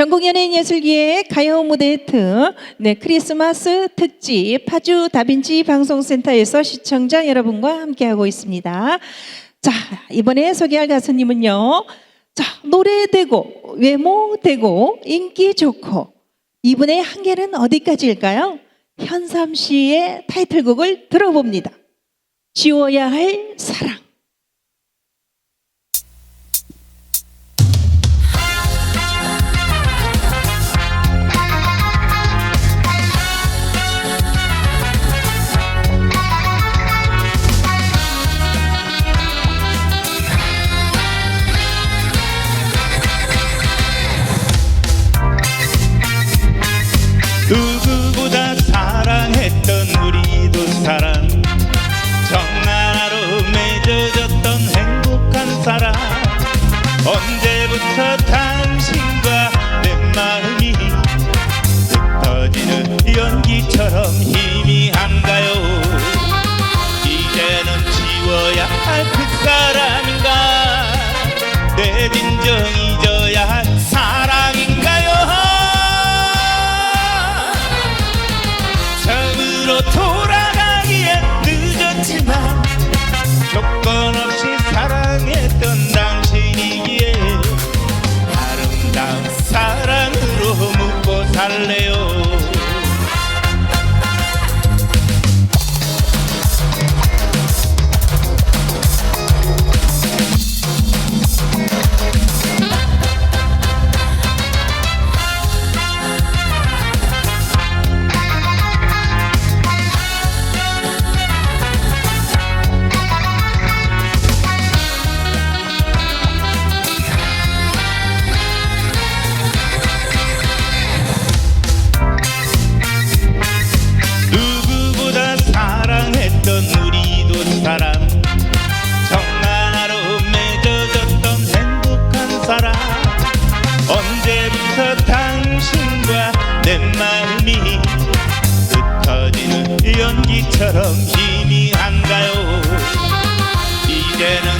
전국연예인 예술기의 가요 무대 특, 네, 크리스마스 특집 파주 다빈치 방송센터에서 시청자 여러분과 함께하고 있습니다. 자, 이번에 소개할 가수님은요. 자, 노래 되고, 외모 되고, 인기 좋고, 이분의 한계는 어디까지일까요? 현삼 씨의 타이틀곡을 들어봅니다. 지워야 할 사랑. 언제부터 당신 Galileo. 있어 당신과 내 마음이 흩어지는 연기처럼 희미한가요? 이제는